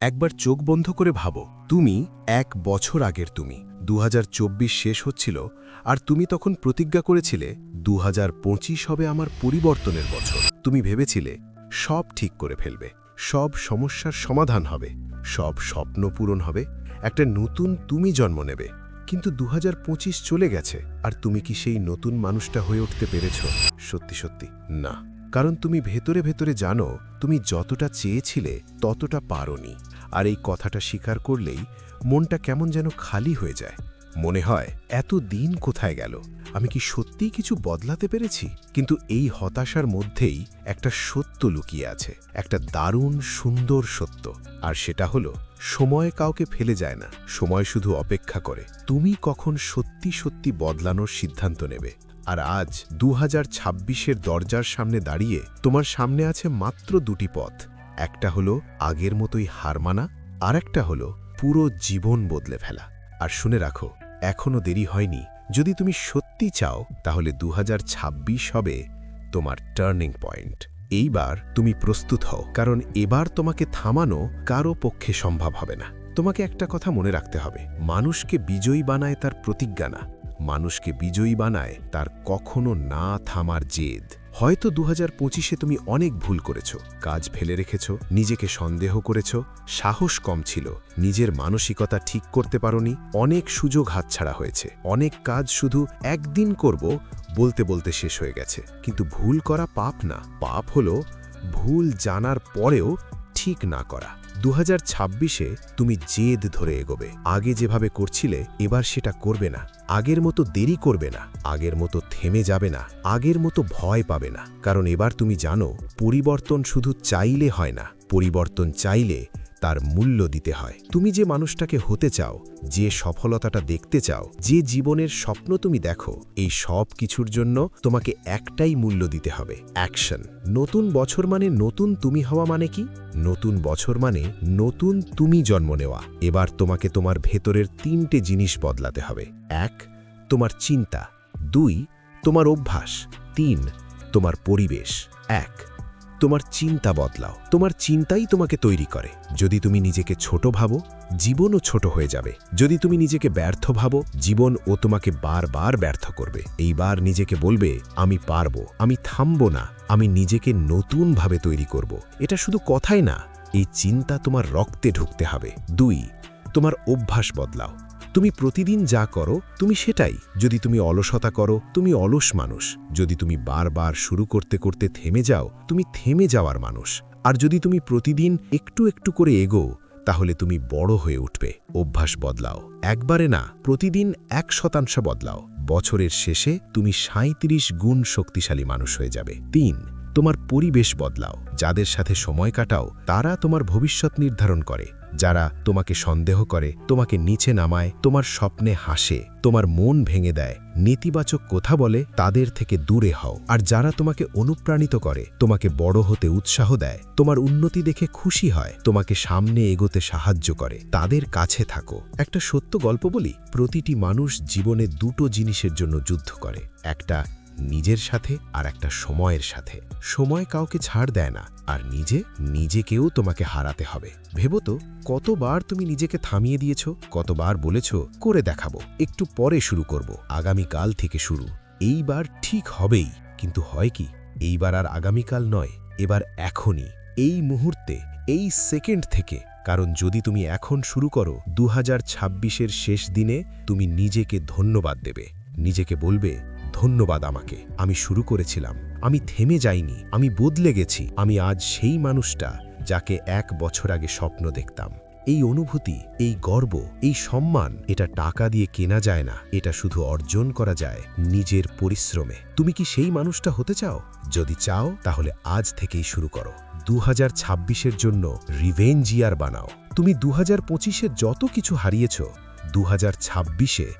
একবার চোখ বন্ধ করে ভাবো, তুমি এক বছর আগের তুমি। দু হাজার চব্বিশ শেষ হচ্ছিল, আর তুমি তখন প্রতিজ্ঞা করেছিলে দু হাজার পঁচিশ হবে আমার পরিবর্তনের বছর। তুমি ভেবেছিলে, সব ঠিক করে ফেলবে, সব সমস্যার সমাধান হবে, সব স্বপ্ন পূরণ হবে, একটা নতুন তুমি জন্ম নেবে। কিন্তু দু হাজার পঁচিশ চলে গেছে, আর তুমি কি সেই নতুন মানুষটা হয়ে উঠতে পেরেছ? সত্যি সত্যি, না। কারণ তুমি ভেতরে ভেতরে জানো, তুমি যতটা চেয়েছিলে, ততটা পারোনি। আর এই কথাটা স্বীকার করলেই মনটা কেমন যেন খালি হয়ে যায়। মনে হয়, এত দিন কোথায় গেল? আমি কি সত্যিই কিছু বদলাতে পেরেছি? কিন্তু এই হতাশার মধ্যেই একটা সত্য লুকিয়ে আছে, একটা দারুণ সুন্দর সত্য। আর সেটা হলো, সময় কাউকে ফেলে যায় না, সময় শুধু অপেক্ষা করে। তুমি কখন সত্যি সত্যি বদলানোর সিদ্ধান্ত নেবে? আর আজ দু হাজার দরজার সামনে দাঁড়িয়ে তোমার সামনে আছে মাত্র দুটি পথ। একটা হলো আগের মতোই হার মানা, আর একটা হলো পুরো জীবন বদলে ফেলা। আর শুনে রাখো এখনও দেরি হয়নি। যদি তুমি সত্যি চাও, তাহলে দু হাজার ছাব্বিশ হবে তোমার টার্নিং পয়েন্ট। এইবার তুমি প্রস্তুত হও, কারণ এবার তোমাকে থামানো কারও পক্ষে সম্ভব হবে না। তোমাকে একটা কথা মনে রাখতে হবে, মানুষকে বিজয়ী বানায় তার প্রতিজ্ঞা না। মানুষকে বিজয়ী বানায় তার কখনো না থামার জেদ। হয়তো দু হাজার পঁচিশে তুমি অনেক ভুল করেছ, কাজ ফেলে রেখেছ, নিজেকে সন্দেহ করেছ, সাহস কম ছিল, নিজের মানসিকতা ঠিক করতে পারোনি, অনেক সুযোগ হাতছাড়া হয়েছে, অনেক কাজ শুধু একদিন করব বলতে বলতে শেষ হয়ে গেছে। কিন্তু ভুল করা পাপ না, পাপ হলো ভুল জানার পরেও ঠিক না করা। দু হাজার তুমি জেদ ধরে এগোবে। আগে যেভাবে করছিলে, এবার সেটা করবে না। আগের মতো দেরি করবে না। আগের মতো থেমে যাবে না। আগের মতো ভয় পাবে না। কারণ এবার তুমি জানো, পরিবর্তন শুধু চাইলে হয় না। পরিবর্তন চাইলে তার মূল্য দিতে হয়। তুমি যে মানুষটাকে হতে চাও, যে সফলতাটা দেখতে চাও, যে জীবনের স্বপ্ন তুমি দেখো, এই সব কিছুর জন্য তোমাকে একটাই মূল্য দিতে হবে, অ্যাকশন। নতুন বছর মানে নতুন তুমি হওয়া মানে কি? নতুন বছর মানে নতুন তুমি জন্ম নেওয়া। এবার তোমাকে তোমার ভেতরের তিনটে জিনিস বদলাতে হবে। এক, তোমার চিন্তা। দুই, তোমার অভ্যাস। তিন, তোমার পরিবেশ। এক তোমার চিন্তা বদলাও। তোমার চিন্তাই তোমাকে তৈরি করে। যদি তুমি নিজেকে ছোট ভাবো, জীবনও ছোট হয়ে যাবে। যদি তুমি নিজেকে ব্যর্থ ভাবো জীবন ও তোমাকে বারবার ব্যর্থ করবে। এইবার নিজেকে বলবে, আমি পারব, আমি থামবো না, আমি নিজেকে নতুনভাবে তৈরি করব। এটা শুধু কথাই না, এই চিন্তা তোমার রক্তে ঢুকতে হবে। দুই, তোমার অভ্যাস বদলাও। তুমি প্রতিদিন যা করো, তুমি সেটাই। যদি তুমি অলসতা করো, তুমি অলস মানুষ। যদি তুমি বারবার শুরু করতে করতে থেমে যাও, তুমি থেমে যাওয়ার মানুষ। আর যদি তুমি প্রতিদিন একটু একটু করে এগো তাহলে তুমি বড় হয়ে উঠবে। অভ্যাস বদলাও। একবারে না, প্রতিদিন এক শতাংশ বদলাও। বছরের শেষে তুমি সাঁত্রিশ গুণ শক্তিশালী মানুষ হয়ে যাবে। তিন তোমার পরিবেশ বদলাও, যাদের সাথে সময় কাটাও, তারা তোমার ভবিষ্যৎ নির্ধারণ করে। যারা তোমাকে সন্দেহ করে, তোমাকে নিচে নামায়, তোমার স্বপ্নে হাসে, তোমার মন ভেঙে দেয়, নেতিবাচক কথা বলে, তাদের থেকে দূরে হও। আর যারা তোমাকে অনুপ্রাণিত করে, তোমাকে বড় হতে উৎসাহ দেয়, তোমার উন্নতি দেখে খুশি হয়, তোমাকে সামনে এগোতে সাহায্য করে, তাদের কাছে থাকো। একটা সত্য গল্প বলি, প্রতিটি মানুষ জীবনে দুটো জিনিসের জন্য যুদ্ধ করে। একটা নিজের সাথে আর একটা সময়ের সাথে। সময় কাউকে ছাড় দেয় না, আর নিজে নিজেকেও তোমাকে হারাতে হবে। ভেব তো, কতবার তুমি নিজেকে থামিয়ে দিয়েছ, কতবার বলেছ, করে দেখাবো, একটু পরে শুরু করব, আগামীকাল থেকে শুরু। এইবার ঠিক হবেই, কিন্তু হয় কি, এইবার আর আগামীকাল নয়, এবার এখনই। এই মুহূর্তে, এই সেকেন্ড থেকে, কারণ যদি তুমি এখন শুরু করো দু হাজার শেষ দিনে তুমি নিজেকে ধন্যবাদ দেবে। নিজেকে বলবে ধন্যবাদ আমাকে। আমি শুরু করেছিলাম। আমি থেমে যাইনি। আমি বদলে গেছি। আমি আজ সেই মানুষটা যাকে এক বছর আগে স্বপ্ন দেখতাম। এই অনুভূতি, এই গর্ব, এই সম্মান, এটা টাকা দিয়ে কেনা যায় না। এটা শুধু অর্জন করা যায় নিজের পরিশ্রমে। তুমি কি সেই মানুষটা হতে চাও? যদি চাও, তাহলে আজ থেকেই শুরু করো। দু হাজার জন্য রিভেঞ্জিয়ার বানাও। তুমি দু হাজার যত কিছু হারিয়েছ দু হাজার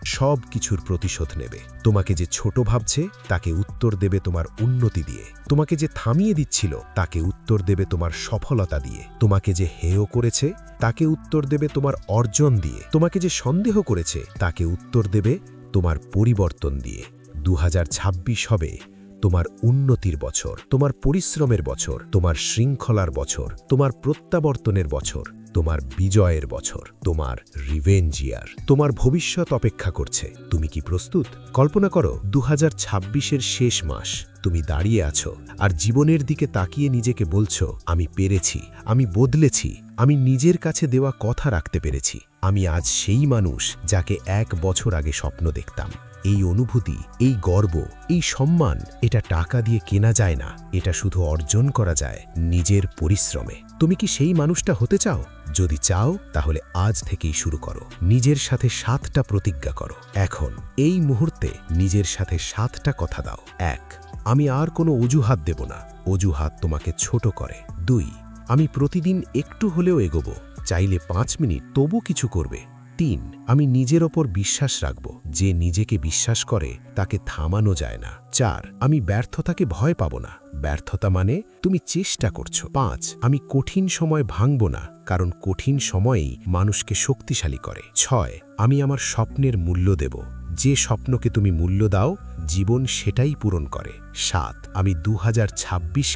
সব কিছুর প্রতিশোধ নেবে। তোমাকে যে ছোট ভাবছে, তাকে উত্তর দেবে তোমার উন্নতি দিয়ে। তোমাকে যে থামিয়ে দিচ্ছিল, তাকে উত্তর দেবে তোমার সফলতা দিয়ে। তোমাকে যে হেয় করেছে, তাকে উত্তর দেবে তোমার অর্জন দিয়ে। তোমাকে যে সন্দেহ করেছে, তাকে উত্তর দেবে তোমার পরিবর্তন দিয়ে। দু হাজার ছাব্বিশ হবে তোমার উন্নতির বছর, তোমার পরিশ্রমের বছর, তোমার শৃঙ্খলার বছর, তোমার প্রত্যাবর্তনের বছর। তোমার বিজয়ের বছর, তোমার রিভেঞ্জ ইয়ার তোমার ভবিষ্যৎ অপেক্ষা করছে। তুমি কি প্রস্তুত? কল্পনা করো দু হাজার শেষ মাস, তুমি দাঁড়িয়ে আছো আর জীবনের দিকে তাকিয়ে নিজেকে বলছো, আমি পেরেছি, আমি বদলেছি, আমি নিজের কাছে দেওয়া কথা রাখতে পেরেছি, আমি আজ সেই মানুষ যাকে এক বছর আগে স্বপ্ন দেখতাম। এই অনুভূতি, এই গর্ব, এই সম্মান, এটা টাকা দিয়ে কেনা যায় না, এটা শুধু অর্জন করা যায় নিজের পরিশ্রমে। তুমি কি সেই মানুষটা হতে চাও? যদি চাও, তাহলে আজ থেকেই শুরু করো। নিজের সাথে সাতটা প্রতিজ্ঞা করো। এখন, এই মুহূর্তে নিজের সাথে সাতটা কথা দাও। এক, আমি আর কোনো অজুহাত দেব না। অজুহাত তোমাকে ছোট করে। দুই, আমি প্রতিদিন একটু হলেও এগোবো। চাইলে পাঁচ মিনিট তবু কিছু করবে। তিন, আমি নিজের ওপর বিশ্বাস রাখব। যে নিজেকে বিশ্বাস করে, তাকে থামানো যায় না। চার, আমি ব্যর্থতাকে ভয় পাব না। ব্যর্থতা মানে তুমি চেষ্টা করছ। পাঁচ, আমি কঠিন সময় ভাঙব না। কারণ কঠিন সময়েই মানুষকে শক্তিশালী করে। ছয়, আমি আমার স্বপ্নের মূল্য দেব। যে স্বপ্নকে তুমি মূল্য দাও, জীবন সেটাই পূরণ করে। সাত, আমি দু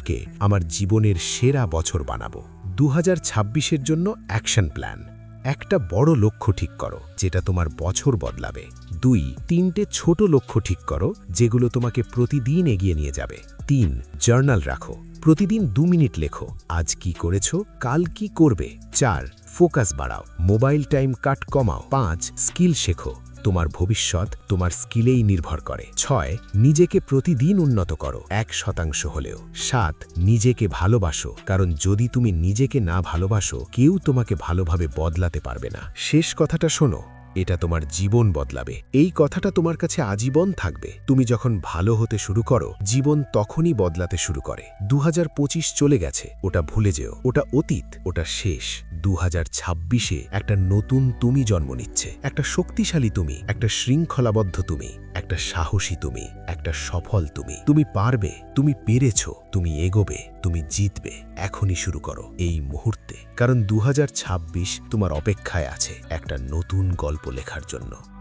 কে আমার জীবনের সেরা বছর বানাবো। দু হাজার জন্য অ্যাকশন প্ল্যান। একটা বড় লক্ষ্য ঠিক করো, যেটা তোমার বছর বদলাবে। দুই, তিনটে ছোট লক্ষ্য ঠিক করো, যেগুলো তোমাকে প্রতিদিন এগিয়ে নিয়ে যাবে। তিন, জার্নাল রাখো। প্রতিদিন দু মিনিট লেখো। আজ কি করেছ? কাল কি করবে? চার, ফোকাস বাড়াও। মোবাইল টাইম কাট কমাও। পাঁচ, স্কিল শেখো। তোমার ভবিষ্যৎ তোমার স্কিলেই নির্ভর করে। ছয়, নিজেকে প্রতিদিন উন্নত করো। এক শতাংশ হলেও। সাত, নিজেকে ভালোবাসো। কারণ যদি তুমি নিজেকে না ভালোবাসো, কেউ তোমাকে ভালোভাবে বদলাতে পারবে না। শেষ কথাটা শোনো। এটা তোমার জীবন বদলাবে। এই কথাটা তোমার কাছে আজীবন থাকবে। তুমি যখন ভালো হতে শুরু করো, জীবন তখনই বদলাতে শুরু করে। দু হাজার পঁচিশ চলে গেছে, ওটা ভুলে যেও। ওটা অতীত, ওটা শেষ। দু ছাব্বিশে একটা নতুন তুমি জন্ম নিচ্ছে। একটা শক্তিশালী তুমি, একটা শৃঙ্খলাবদ্ধ তুমি। একটা সাহসী তুমি, একটা সফল তুমি। তুমি পারবে, তুমি পেরেছ, তুমি এগোবে, তুমি জিতবে। এখনই শুরু করো এই মুহূর্তে। কারণ দু হাজার ছাব্বিশ তোমার অপেক্ষায় আছে একটা নতুন গল্প লেখার জন্য।